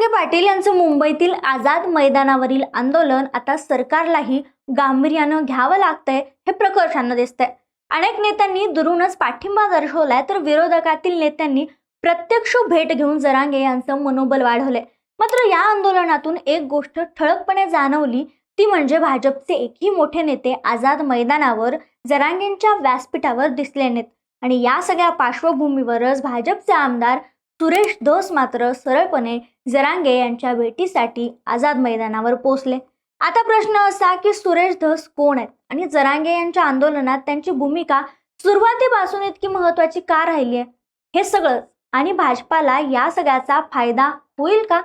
जरांगे पाटील यांचं मुंबईतील आझाद मैदानावरील आंदोलन आता सरकारलाही गांभीर्यानं घ्यावं लागतंय हे प्रकर्षानं दिसतंय. अनेक नेत्यांनी दुरूनच पाठिंबा दर्शवलाय तर विरोधकातील नेत्यांनी प्रत्यक्ष भेट घेऊन जरांगे यांचं मनोबल वाढवलंय. मात्र या आंदोलनातून एक गोष्ट ठळकपणे जाणवली ती म्हणजे भाजपचे एकही मोठे नेते आझाद मैदानावर जरांगेंच्या व्यासपीठावर दिसले नाहीत. आणि या सगळ्या पार्श्वभूमीवरच भाजपचे आमदार सुरेश धस मात्र सरळपणे जरांगे यांच्या भेटीसाठी आझाद मैदानावर पोचले आता प्रश्न असा की सुरेश धस कोण आहेत? आणि जरांगे यांच्या आंदोलनात त्यांची भूमिका सुरुवातीपासून इतकी महत्वाची का राहिली आहे? हे सगळं आणि भाजपाला या सगळ्याचा फायदा होईल का?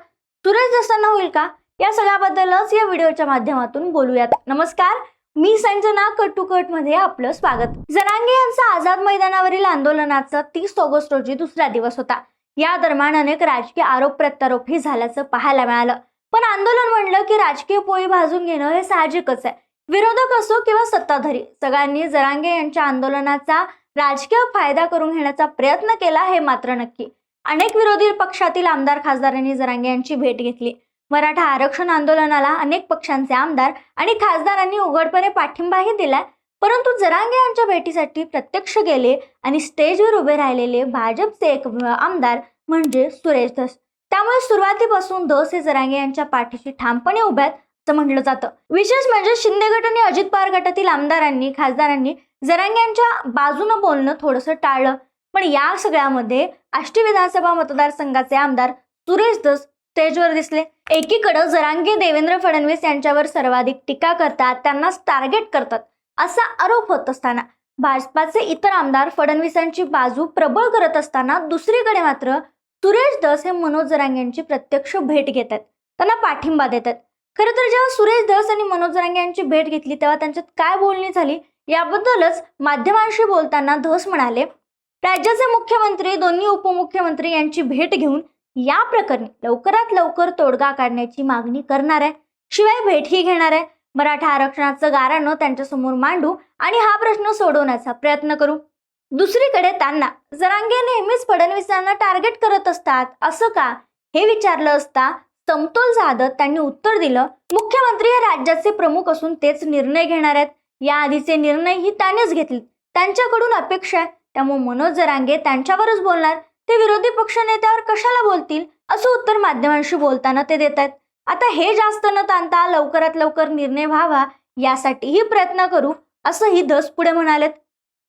सुरेश धसांना होईल का? या सगळ्याबद्दलच या व्हिडिओच्या माध्यमातून बोलूयात. नमस्कार मी संजना कट टू कटमध्ये आपलं स्वागत. जरांगे यांचा आझाद मैदानावरील आंदोलनाचा तीस ऑगस्ट रोजी दुसरा दिवस होता. या दरम्यान अनेक राजकीय आरोप प्रत्यारोपही झाल्याचं पाहायला मिळालं. पण आंदोलन म्हणलं की राजकीय पोळी भाजून घेणं हे साहजिकच आहे. विरोधक असो किंवा सत्ताधारी सगळ्यांनी जरांगे यांच्या आंदोलनाचा राजकीय फायदा करून घेण्याचा प्रयत्न केला हे मात्र नक्की. अनेक विरोधी पक्षातील आमदार खासदारांनी जरांगे यांची भेट घेतली. मराठा आरक्षण आंदोलनाला अनेक पक्षांचे आमदार आणि खासदारांनी उघडपणे पाठिंबाही दिलाय. परंतु जरांगे यांच्या भेटीसाठी प्रत्यक्ष गेले आणि स्टेजवर उभे राहिलेले भाजपचे एक आमदार म्हणजे सुरेश धस. त्यामुळे सुरुवातीपासून धस हे जरांगे यांच्या पाठीशी ठामपणे उभ्यात आहेत असं म्हटलं जातं. विशेष म्हणजे शिंदे गट आणि अजित पवार गटातील आमदारांनी खासदारांनी जरांगे यांच्या बाजूनं बोलणं थोडंसं टाळलं. पण या सगळ्यामध्ये आष्टी विधानसभा मतदारसंघाचे आमदार सुरेश धस स्टेजवर दिसले. एकीकडे जरांगे देवेंद्र फडणवीस यांच्यावर सर्वाधिक टीका करतात त्यांनाच टार्गेट करतात असा आरोप होत असताना. भाजपाचे इतर आमदार फडणवीसांची बाजू प्रबळ करत असताना दुसरीकडे मात्र सुरेश दस हे मनोज जरांगे यांची प्रत्यक्ष भेट घेतात. त्यांना पाठिंबा देतात. खरं तर जेव्हा सुरेश दस आणि मनोज जरांगे यांची भेट घेतली तेव्हा त्यांच्यात काय बोलणी झाली? याबद्दलच माध्यमांशी बोलताना धस म्हणाले राज्याचे मुख्यमंत्री दोन्ही उपमुख्यमंत्री यांची भेट घेऊन या प्रकरणी लवकरात लवकर तोडगा काढण्याची मागणी करणार आहे. शिवाय भेटही घेणार आहे. मराठा आरक्षणाचं गाराणं त्यांच्यासमोर मांडू आणि हा प्रश्न सोडवण्याचा प्रयत्न करू. दुसरीकडे त्यांना जरांगे नेहमीच फडणवीसांना टार्गेट करत असतात. असं का? हे विचारलं असता समतोल साधत त्यांनी उत्तर दिलं मुख्यमंत्री हे राज्याचे प्रमुख असून तेच निर्णय घेणार आहेत. या आधीचे निर्णयही त्यांनीच घेतले. त्यांच्याकडून अपेक्षा आहे. त्यामुळे मनोज जरांगे त्यांच्यावरच बोलणार. ते विरोधी पक्ष नेत्यावर कशाला बोलतील? असं उत्तर माध्यमांशी बोलताना ते देत आहेत. आता हे जास्त न ताणता लवकरात लवकर निर्णय व्हावा यासाठीही प्रयत्न करू असंही धस पुढे म्हणालेत.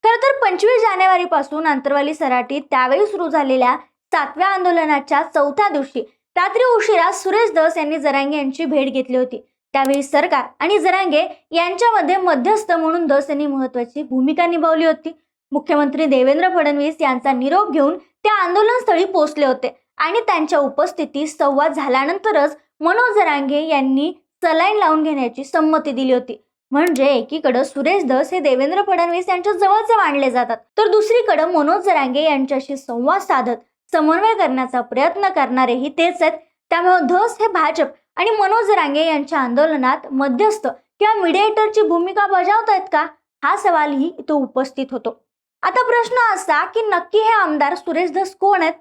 खरं तर पंचवीस जानेवारीपासून अंतरवाली आंतरवाली सराटीत त्यावेळी सुरू झालेल्या सातव्या आंदोलनाच्या चौथ्या दिवशी रात्री उशिरा सुरेश दस यांनी जरांगे यांची भेट घेतली होती. त्यावेळी सरकार आणि जरांगे यांच्यामध्ये मध्यस्थ म्हणून दस यांनी महत्वाची भूमिका निभावली होती. मुख्यमंत्री देवेंद्र फडणवीस यांचा निरोप घेऊन ते आंदोलनस्थळी पोहोचले होते आणि त्यांच्या उपस्थितीत संवाद झाल्यानंतरच मनोज जरांगे यांनी सलाईन लावून घेण्याची संमती दिली होती. म्हणजे एकीकडे सुरेश धस हे देवेंद्र फडणवीस यांच्या जवळचे मानले जातात. तर दुसरीकडे मनोज जरांगे यांच्याशी संवाद साधत समन्वय करण्याचा प्रयत्न करणारेही तेच आहेत. त्यामुळे धस हे भाजप आणि मनोज जरांगे यांच्या आंदोलनात मध्यस्थ किंवा मीडिएटरची भूमिका बजावत आहेत का? हा सवालही इथं उपस्थित होतो. आता प्रश्न असा की नक्की हे आमदार सुरेश धस कोण आहेत?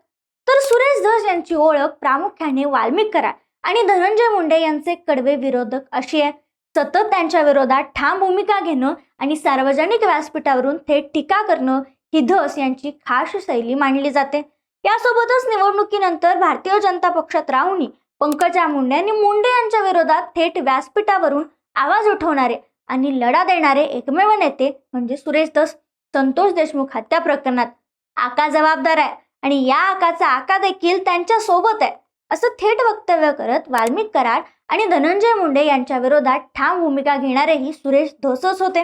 तर सुरेश धस यांची ओळख प्रामुख्याने वाल्मिक आणि धनंजय मुंडे यांचे कडवे विरोधक अशी आहे. सतत त्यांच्या विरोधात ठाम भूमिका घेणं आणि सार्वजनिक व्यासपीठावरून थेट टीका करणं ही धस यांची खास शैली मानली जाते. यासोबतच निवडणुकीनंतर भारतीय जनता पक्षात राहूनही पंकजा मुंडे आणि मुंडे यांच्या विरोधात थेट व्यासपीठावरून आवाज उठवणारे आणि लढा देणारे एकमेव नेते म्हणजे सुरेश दस संतोष देशमुख हत्या प्रकरणात आका जबाबदार आहे आणि या आकाचा आका देखील त्यांच्यासोबत आहे. असं थेट वक्तव्य करत वाल्मिक कराड आणि धनंजय मुंडे यांच्या विरोधात ठाम भूमिका घेणारेही सुरेश धोसच होते.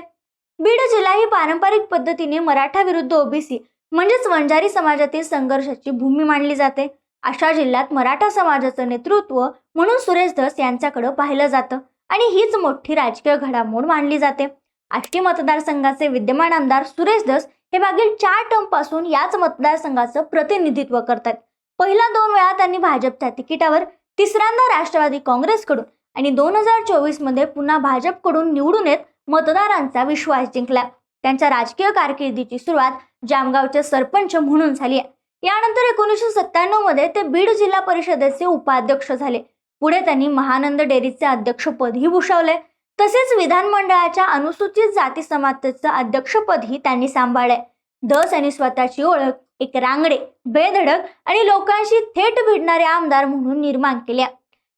बीड जिल्हा ही पारंपरिक पद्धतीने मराठा विरुद्ध ओबीसी म्हणजेच वंजारी समाजातील संघर्षाची भूमी मानली जाते. अशा जिल्ह्यात मराठा समाजाचं नेतृत्व म्हणून सुरेश धस यांच्याकडे पाहिलं जातं आणि हीच मोठी राजकीय घडामोड मानली जाते. आष्टी मतदारसंघाचे विद्यमान आमदार सुरेश धस हे मागील चार टर्मपासून याच मतदारसंघाचं प्रतिनिधित्व करतात पहिल्या दोन वेळा त्यांनी भाजपच्या तिकिटावर तिसऱ्यांदा राष्ट्रवादी काँग्रेसकडून आणि दोन हजार चोवीसमध्ये पुन्हा भाजपकडून निवडून येत मतदारांचा विश्वास जिंकला. त्यांच्या राजकीय कारकिर्दीची सुरुवात जामगावचे सरपंच म्हणून झाली आहे. यानंतर एकोणीसशे सत्त्याण्णवमध्ये ते बीड जिल्हा परिषदेचे उपाध्यक्ष झाले. पुढे त्यांनी महानंद डेअरीचे अध्यक्षपदही भूषवले. तसेच विधानमंडळाच्या अनुसूचित जाती समाजाचं अध्यक्षपदही त्यांनी सांभाळले. दस यांनी स्वतःची ओळख एक रांगडे बेधडक आणि लोकांशी थेट भिडणारे आमदार म्हणून निर्माण केल्या.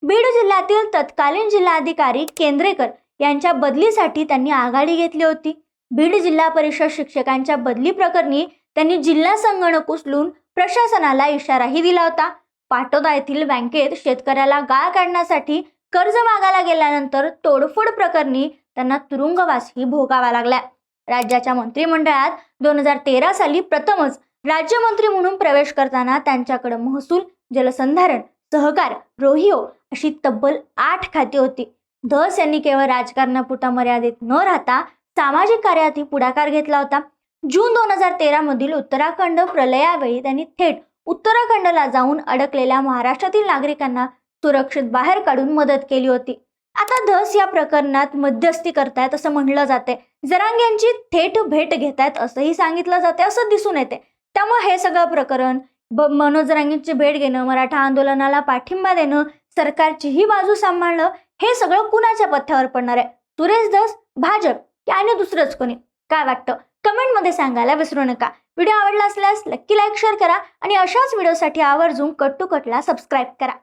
बीड जिल्ह्यातील तत्कालीन जिल्हाधिकारी केंद्रेकर यांच्या बदलीसाठी त्यांनी आघाडी घेतली होती. बीड जिल्हा परिषद शिक्षकांच्या बदली प्रकरणी त्यांनी जिल्हा संगणक उचलून प्रशासनाला इशाराही दिला होता. पाटोदा येथील बँकेत शेतकऱ्याला गाळ काढण्यासाठी कर्ज मागायला गेल्यानंतर तोडफोड प्रकरणी त्यांना तुरुंगवासही भोगावा लागला. राज्याच्या मंत्रिमंडळात दोन हजार तेरा साली प्रथमच राज्यमंत्री म्हणून प्रवेश करताना त्यांच्याकडे महसूल जलसंधारण सहकार रोहिओ अशी तब्बल आठ खाती होती. धस यांनी केवळ राजकारणापुरता मर्यादित न राहता सामाजिक कार्यातही पुढाकार घेतला होता. जून दोन हजार तेरा मधील उत्तराखंड प्रलयावेळी त्यांनी थेट उत्तराखंडला जाऊन अडकलेल्या महाराष्ट्रातील नागरिकांना सुरक्षित बाहेर काढून मदत केली होती. आता धस या प्रकरणात मध्यस्थी करतायत असं म्हणलं जाते जरांग यांची थेट भेट घेतायत असंही सांगितलं जाते असं दिसून येते त्यामुळे हे सगळं प्रकरण ब मनोज जरांगींची भेट घेणं मराठा आंदोलनाला पाठिंबा देणं सरकारचीही बाजू सांभाळणं हे सगळं कुणाच्या पथ्यावर पडणार आहे? सुरेश दस भाजप की आणि दुसरंच कोणी? काय वाटतं? कमेंटमध्ये सांगायला विसरू नका. व्हिडिओ आवडला असल्यास नक्की लाईक शेअर करा आणि अशाच व्हिडिओसाठी आवर्जून कट टू कटला सबस्क्राईब करा.